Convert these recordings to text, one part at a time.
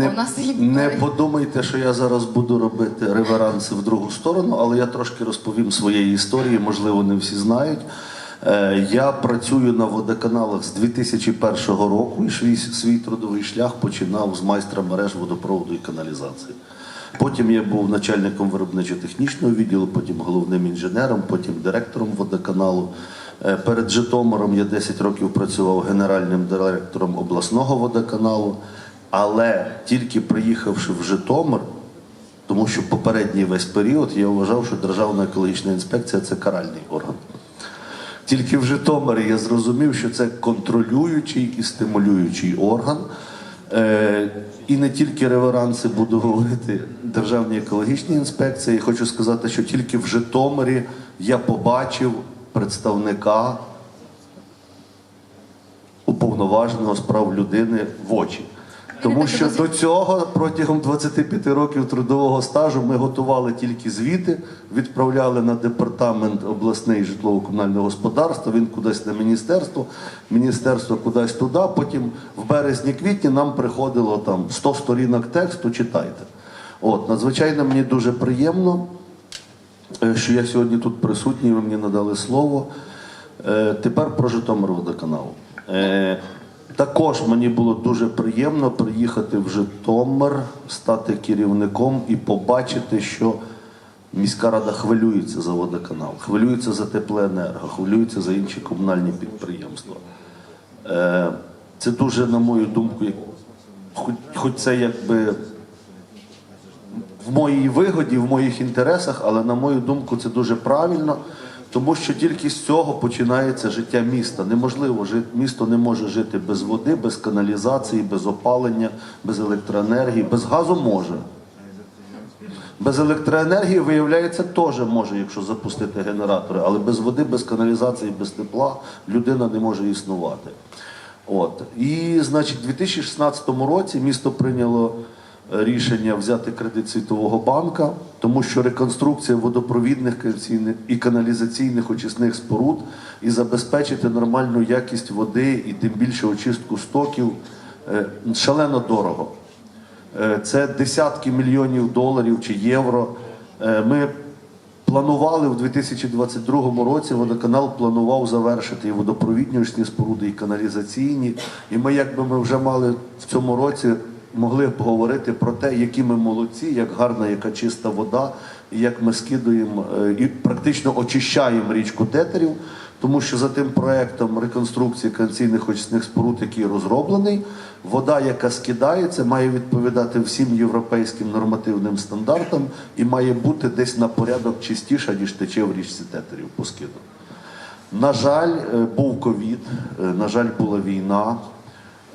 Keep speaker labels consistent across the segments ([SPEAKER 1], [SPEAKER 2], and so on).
[SPEAKER 1] Є
[SPEAKER 2] Не подумайте, що я зараз буду робити реверанси в другу сторону, але я трошки розповім своєї історії, можливо, не всі знають. Е, Я працюю на водоканалах з 2001 року і свій, свій трудовий шлях починав з майстра мереж водопроводу і каналізації. Потім я був начальником виробничо-технічного відділу, потім головним інженером, потім директором водоканалу. Е, Перед Житомиром я 10 років працював генеральним директором обласного водоканалу. Але тільки приїхавши в Житомир, тому що попередній весь період я вважав, що Державна екологічна інспекція це каральний орган. Тільки в Житомирі я зрозумів, що це контролюючий і стимулюючий орган. Е, і не тільки реверанси буду говорити Державній екологічній інспекції. І хочу сказати, що тільки в Житомирі я побачив представника уповноваженого з прав людини в очі. Тому що до цього протягом 25 років трудового стажу ми готували тільки звіти, відправляли на департамент обласний житлово-комунального господарства. Він кудись на міністерство, міністерство кудись туди. Потім в березні-квітні нам приходило там 100 сторінок тексту. Читайте. От надзвичайно мені дуже приємно, е, що я сьогодні тут присутній. Ви мені надали слово. Е, Тепер про Житомир водоканал. Також мені було дуже приємно приїхати в Житомир, стати керівником і побачити, що міська рада хвилюється за водоканал, хвилюється за теплоенерго, хвилюється за інші комунальні підприємства. Е, Це дуже, на мою думку, хоч, хоч це якби в моїй вигоді, в моїх інтересах, але на мою думку, це дуже правильно, тому що тільки з цього починається життя міста. Неможливо місто не може жити без води, без каналізації, без опалення, без електроенергії, без газу може. Без електроенергії, виявляється, теж може, якщо запустити генератори, але без води, без каналізації, без тепла людина не може існувати. От. І, значить, у 2016 році місто прийняло рішення взяти кредит Світового банка, тому що реконструкція водопровідних і каналізаційних очисних споруд і забезпечити нормальну якість води і тим більше очистку стоків е, шалено дорого. Е, Це десятки мільйонів доларів чи євро. Е, Ми планували в 2022 році. Водоканал планував завершити і водопровідні очисні споруди, і каналізаційні. І ми, якби ми вже мали в цьому році, могли б говорити про те, які ми молодці, як гарна, яка чиста вода, і як ми скидуємо е, і практично очищаємо річку Тетерів. Тому що за тим проектом реконструкції канційних очисних споруд, який розроблений, вода, яка скидається, має відповідати всім європейським нормативним стандартам і має бути десь на порядок чистіша, ніж тече в річці Тетерів по скиду. На жаль, е, був ковід, е, на жаль, була війна.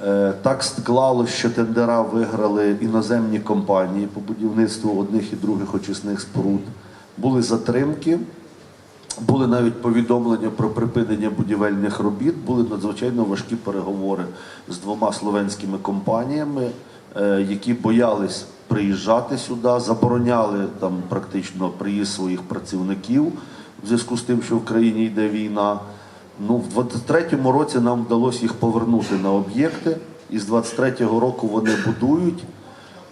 [SPEAKER 2] Е, Так склалося, що тендера виграли іноземні компанії по будівництву одних і других очисних споруд. Були затримки. Були навіть повідомлення про припинення будівельних робіт, були надзвичайно важкі переговори з двома словенськими компаніями, е, які боялись приїжджати сюди, забороняли там практично приїзд своїх працівників в зв'язку з тим, що в країні йде війна. Ну, в 23-му році нам вдалося їх повернути на об'єкти, і з 23-го року вони будують.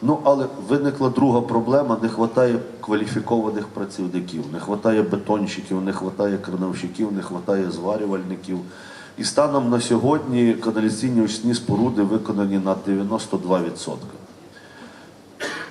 [SPEAKER 2] Ну, але виникла друга проблема: не вистачає кваліфікованих працівників, не вистачає бетонщиків, не вистачає крановщиків, не вистачає зварювальників. І станом на сьогодні каналізаційні очисні споруди виконані на 92%.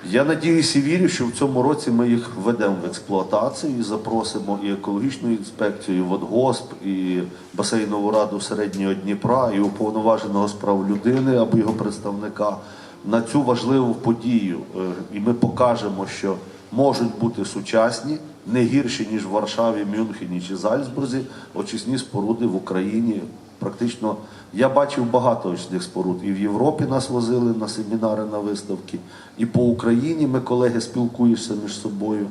[SPEAKER 2] Я надіюся і вірю, що в цьому році ми їх введемо в експлуатацію і запросимо і екологічну інспекцію, і водгосп, і басейнову раду середнього Дніпра, і уповноваженого з прав людини або його представника на цю важливу подію. Е, І ми покажемо, що можуть бути сучасні, не гірші ніж в Варшаві, Мюнхені чи Зальцбурзі, очисні споруди в Україні. Практично я бачив багато очисних споруд. І в Європі нас возили на семінари, на виставки, і по Україні ми, колеги, спілкуємося між собою.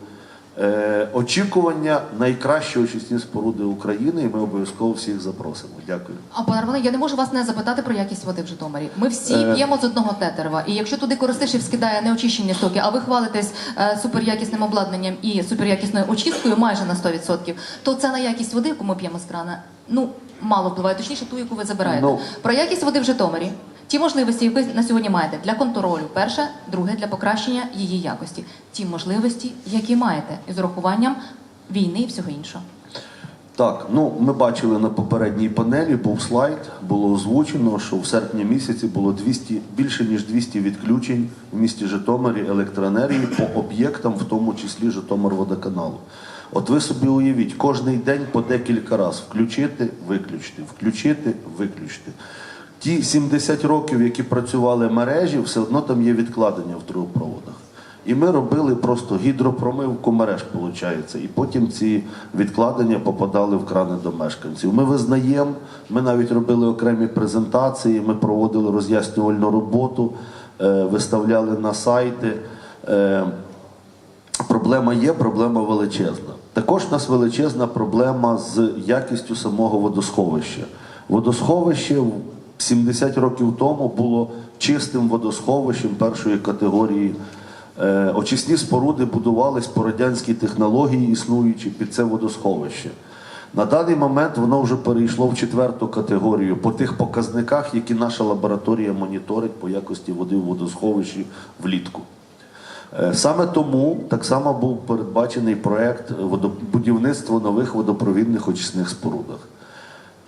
[SPEAKER 2] Е, очікування найкращі очисні споруди України, і ми обов'язково всіх запросимо. Дякую.
[SPEAKER 1] А пане Романе, я не можу вас не запитати про якість води в Житомирі. Ми всі
[SPEAKER 2] Е.
[SPEAKER 1] п'ємо з одного тетерева. І якщо туди Коростишів скидає неочищені стоки, а ви хвалитесь е, суперякісним обладнанням і суперякісною очисткою майже на 100%, то це на якість води, яку ми п'ємо з крана, ну мало впливає, точніше ту, яку ви забираєте.
[SPEAKER 2] Ну.
[SPEAKER 1] Про якість води в Житомирі. Ті можливості, які ви на сьогодні маєте для контролю, перше, друге для покращення її якості. Ті можливості, які маєте, із урахуванням війни і всього іншого.
[SPEAKER 2] Так, ну ми бачили на попередній панелі, був слайд, було озвучено, що в серпні місяці було 200, більше ніж 200 відключень в місті Житомирі електроенергії по об'єктам, в тому числі Житомирводоканалу. От ви собі уявіть, кожний день по декілька разів включити, виключити, включити, виключити. Ті 70 років, які працювали мережі, все одно там є відкладення в трубопроводах. І ми робили просто гідропромивку мереж, виходить. І потім ці відкладення попадали в крани до мешканців. Ми визнаємо, ми навіть робили окремі презентації, ми проводили роз'яснювальну роботу, е, виставляли на сайти. Е, Проблема є, проблема величезна. Також у нас величезна проблема з якістю самого водосховища. Водосховище 70 років тому було чистим водосховищем першої категорії. Е, Очисні споруди будувались по радянській технології, існуючи під це водосховище. На даний момент воно вже перейшло в четверту категорію по тих показниках, які наша лабораторія моніторить по якості води в водосховищі влітку. Е, Саме тому так само був передбачений проект водо- будівництва нових водопровідних очисних спорудах.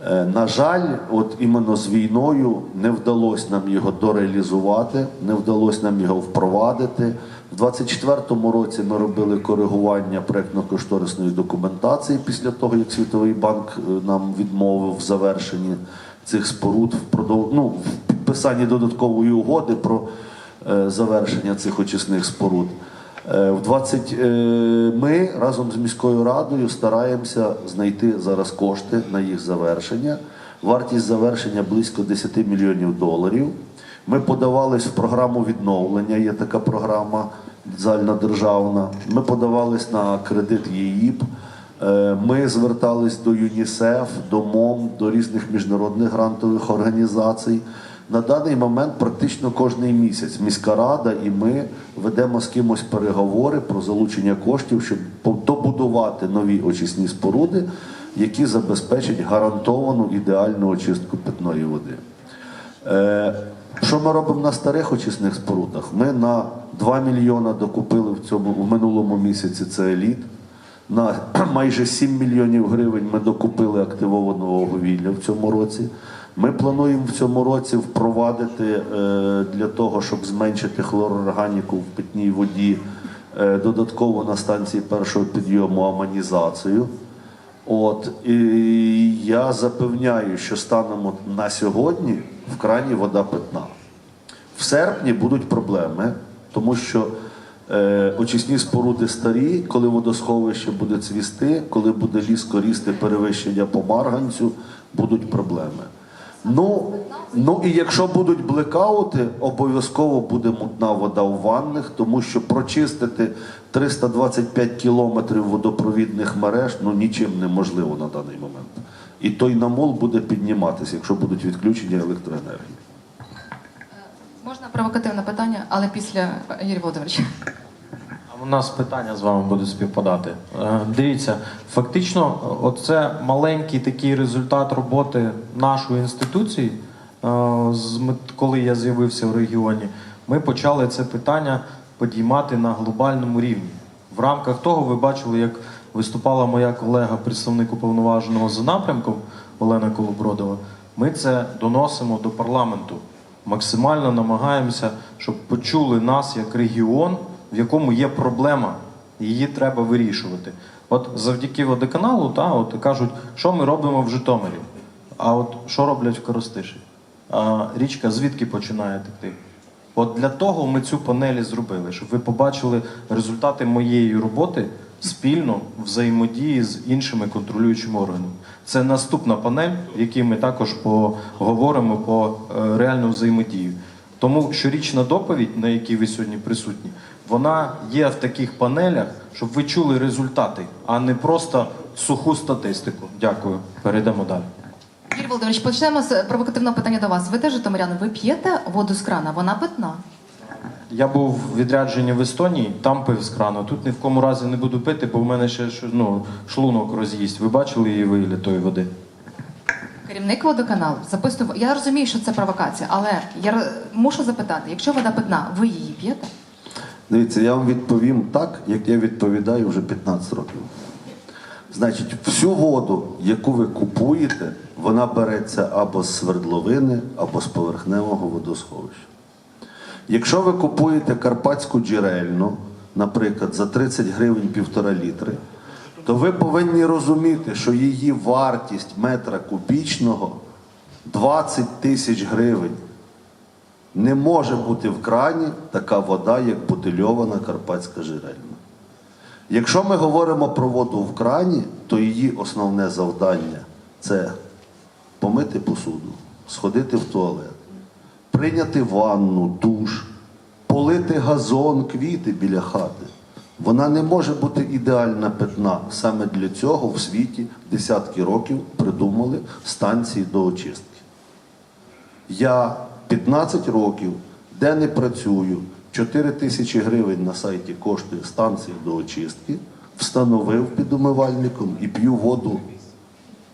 [SPEAKER 2] Е, На жаль, от іменно з війною не вдалося нам його дореалізувати, не вдалося нам його впровадити. В 24-му році ми робили коригування проєктно-кошторисної документації після того, як Світовий банк е, нам відмовив в завершенні цих споруд ну, в підписанні додаткової угоди про завершення цих очисних споруд. Е, В 20 е, ми разом з міською радою стараємося знайти зараз кошти на їх завершення. Вартість завершення близько 10 мільйонів доларів. Ми подавались в програму відновлення. Є така програма загальнодержавна. Ми подавались на кредит ЄІП. Е, Ми звертались до ЮНІСЕФ, до МОМ, до різних міжнародних грантових організацій. На даний момент практично кожний місяць міська рада і ми ведемо з кимось переговори про залучення коштів, щоб добудувати нові очисні споруди, які забезпечать гарантовану ідеальну очистку питної води. Е, що ми робимо на старих очисних спорудах? Ми на 2 мільйона докупили в цьому в минулому місяці це еліт. На майже 7 мільйонів гривень ми докупили активованого вугілля в цьому році. Ми плануємо в цьому році впровадити е, для того, щоб зменшити хлорорганіку в питній воді, е, додатково на станції першого підйому аманізацію. От і я запевняю, що станом от на сьогодні в крані вода питна. В серпні будуть проблеми, тому що е, очисні споруди старі, коли водосховище буде цвісти, коли буде ліс корісти перевищення по марганцю, будуть проблеми. Ну, ну і якщо будуть блекаути, обов'язково буде мутна вода у ванних, тому що прочистити 325 кілометрів водопровідних мереж ну нічим неможливо на даний момент. І той намол буде підніматися, якщо будуть відключення електроенергії.
[SPEAKER 1] Можна провокативне питання, але після е, Володимировича.
[SPEAKER 3] У нас питання з вами буде співпадати. Е, Дивіться, фактично, оце маленький такий результат роботи нашої інституції. е, Коли я з'явився в регіоні, ми почали це питання підіймати на глобальному рівні. В рамках того ви бачили, як виступала моя колега, представник уповноваженого за напрямком Олена Колобродова. Ми це доносимо до парламенту. Максимально намагаємося, щоб почули нас як регіон, в якому є проблема. Її треба вирішувати. От завдяки водоканалу, та, от кажуть, що ми робимо в Житомирі. А от що роблять в Коростиші? А річка звідки починає текти? От для того ми цю панель зробили, щоб ви побачили результати моєї роботи спільно взаємодії з іншими контролюючими органами. Це наступна панель, в якій ми також поговоримо по е, реальну взаємодію. Тому щорічна доповідь, на якій ви сьогодні присутні, вона є в таких панелях, щоб ви чули результати, а не просто суху статистику. Дякую. Перейдемо далі.
[SPEAKER 1] Юрій Володимирович, почнемо з провокативного питання до вас. Ви теж житомиряни, ви п'єте воду з крана, вона питна.
[SPEAKER 3] Я був в відрядженні в Естонії, там пив з крану. Тут ні в кому разі не буду пити, бо в мене ще ну, шлунок роз'їсть. Ви бачили її вигляд тої води?
[SPEAKER 1] Керівник водоканалу записував. Я розумію, що це провокація, але я мушу запитати: якщо вода питна, ви її п'єте?
[SPEAKER 2] Дивіться, я вам відповім так, як я відповідаю вже 15 років. Значить, всю воду, яку ви купуєте, вона береться або з свердловини, або з поверхневого водосховища. Якщо ви купуєте карпатську джерельну, наприклад, за 30 гривень півтора літри, то ви повинні розуміти, що її вартість метра кубічного 20 тисяч гривень. Не може бути в крані така вода, як бутильована карпатська джерельна. Якщо ми говоримо про воду в крані, то її основне завдання це помити посуду, сходити в туалет, прийняти ванну, душ, полити газон, квіти біля хати. Вона не може бути ідеальна питна. Саме для цього в світі десятки років придумали станції до очистки. Я 15 років, де не працюю, 4 тисячі гривень на сайті коштує станція до очистки, встановив під умивальником і п'ю воду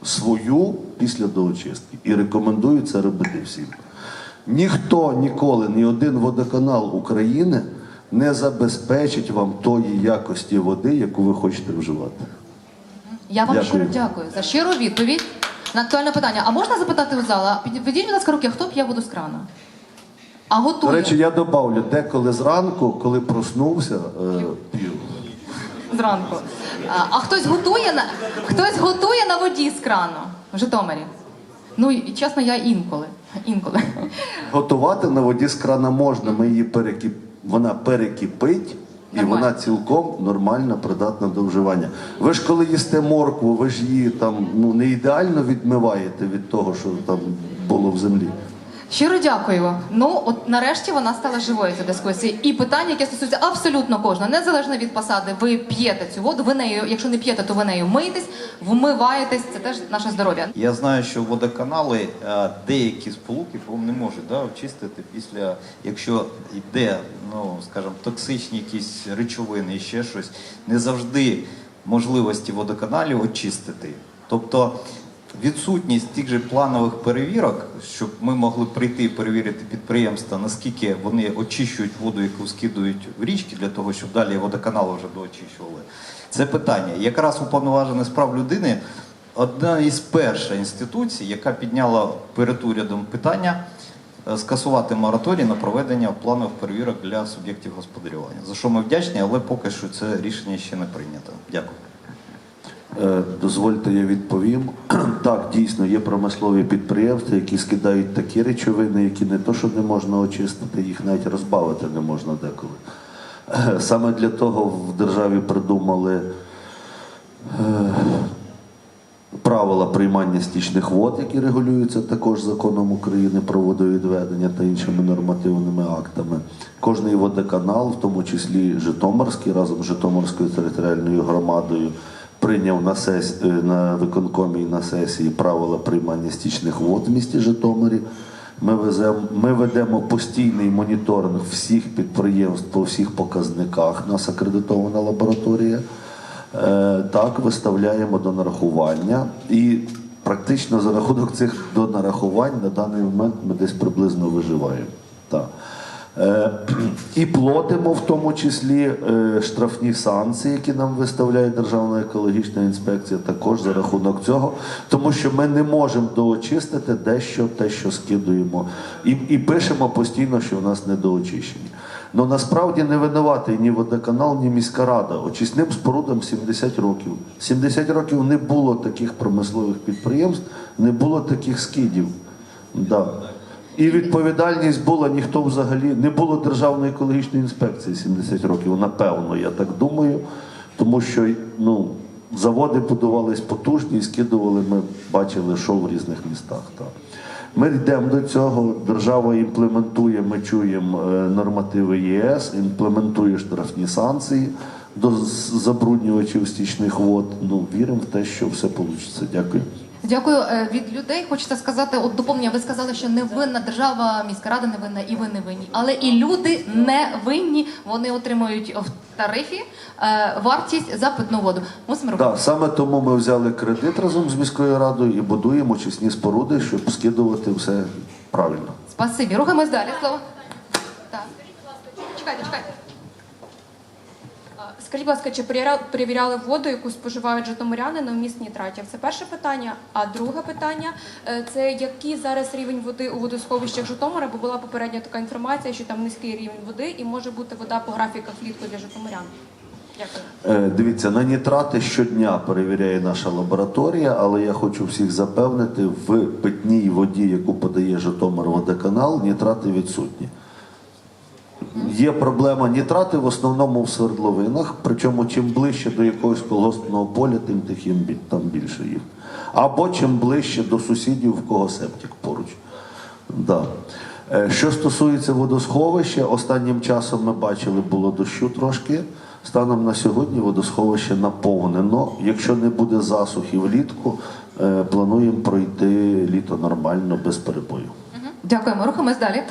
[SPEAKER 2] свою після доочистки. І рекомендую це робити всім. Ніхто ніколи, ні один водоканал України не забезпечить вам тої якості води, яку ви хочете вживати.
[SPEAKER 1] Я вам
[SPEAKER 2] Дякую.
[SPEAKER 1] щиро дякую за щиру відповідь на актуальне питання. А можна запитати у зала? Підведіть, будь ласка, руки, хто п'є воду з крана? А
[SPEAKER 2] До речі, я добавлю, деколи зранку, коли проснувся, е, п'ю.
[SPEAKER 1] зранку. А, а хтось готує на хтось готує на воді з крану в Житомирі. Ну і чесно, я інколи. Інколи.
[SPEAKER 2] Готувати на воді з крана можна, ми її перекип... вона перекипить. І
[SPEAKER 1] Нормально.
[SPEAKER 2] вона цілком нормально придатна до вживання. Ви ж коли їсте моркву, ви ж її там ну не ідеально відмиваєте від того, що там було в землі.
[SPEAKER 1] Щиро дякую. Ну, от нарешті вона стала живою ця дискусія. І питання, яке стосується абсолютно кожного, незалежно від посади, ви п'єте цю воду, ви нею, якщо не п'єте, то ви нею миєтесь, вмиваєтесь, це теж наше здоров'я.
[SPEAKER 4] Я знаю, що водоканали е, деякі сполуки по не можуть да, очистити після, якщо йде, ну скажімо, токсичні якісь речовини і ще щось, не завжди можливості водоканалів очистити. Тобто відсутність тих же планових перевірок, щоб ми могли прийти і перевірити підприємства, наскільки вони очищують воду, яку скидують в річки, для того, щоб далі водоканали вже доочищували. Це питання. Якраз уповноважений з прав людини одна із перших інституцій, яка підняла перед урядом питання е, скасувати мораторій на проведення планових перевірок для суб'єктів господарювання. За що ми вдячні, але поки що це рішення ще не прийнято. Дякую.
[SPEAKER 2] Е, Дозвольте, я відповім. Так, дійсно, є промислові підприємства, які скидають такі речовини, які не то, що не можна очистити, їх навіть розбавити не можна деколи. Е, Саме для того в державі придумали е, правила приймання стічних вод, які регулюються також законом України про водовідведення та іншими нормативними актами. Кожний водоканал, в тому числі Житомирський, разом з Житомирською територіальною громадою, прийняв на, сес... е, на виконкомі на сесії правила приймання стічних вод в місті Житомирі. Ми, везем, ми ведемо постійний моніторинг всіх підприємств по всіх показниках. У нас акредитована лабораторія. Е, так, виставляємо до нарахування. І практично за рахунок цих донарахувань на даний момент ми десь приблизно виживаємо. Так. Е, і платимо в тому числі е, штрафні санкції, які нам виставляє Державна екологічна інспекція, також за рахунок цього, тому що ми не можемо доочистити дещо, те, що скидуємо, і, і пишемо постійно, що в нас недоочищені. Ну насправді не винуватий ні водоканал, ні міська рада. Очисним спорудам 70 років. 70 років не було таких промислових підприємств, не було таких скидів. Да. І відповідальність була ніхто взагалі не було державної екологічної інспекції 70 років. Напевно, я так думаю, тому що ну, заводи будувались потужні і скидували. Ми бачили, що в різних містах. Так. Ми йдемо до цього. Держава імплементує, ми чуємо е, нормативи ЄС, імплементує штрафні санкції до забруднювачів стічних вод. Ну, віримо в те, що все вийде. Дякую.
[SPEAKER 1] Дякую. Е, Від людей хочеться сказати, от доповнення, ви сказали, що не винна держава, міська рада не винна, і ви не винні. Але і люди не винні. Вони отримують в тарифі е, вартість за питну воду. Мусимо робити.
[SPEAKER 2] Да, саме тому ми взяли кредит разом з міською радою і будуємо очисні споруди, щоб скидувати все правильно.
[SPEAKER 1] Спасибі. Рухаємось далі. Слово. Так. Чекайте, чекайте.
[SPEAKER 5] Скажіть, будь ласка, чи перевіря- перевіряли воду, яку споживають житомиряни на вміст нітратів? Це перше питання. А друге питання е, це який зараз рівень води у водосховищах Житомира, бо була попередня така інформація, що там низький рівень води і може бути вода по графіках влітку для житомирян.
[SPEAKER 2] Е, Дивіться, на нітрати щодня перевіряє наша лабораторія, але я хочу всіх запевнити, в питній воді, яку подає Житомир водоканал, нітрати відсутні. Є проблема нітрати в основному в свердловинах, причому чим ближче до якогось колгоспного поля, тим тихим там більше їх. Або чим ближче до сусідів, в кого септик поруч. Да. Е, Що стосується водосховища, останнім часом ми бачили, було дощу трошки. Станом на сьогодні водосховище наповнено. Якщо не буде засухи влітку, е, плануємо пройти літо нормально, без перебою.
[SPEAKER 1] Дякуємо. Рухаємось далі.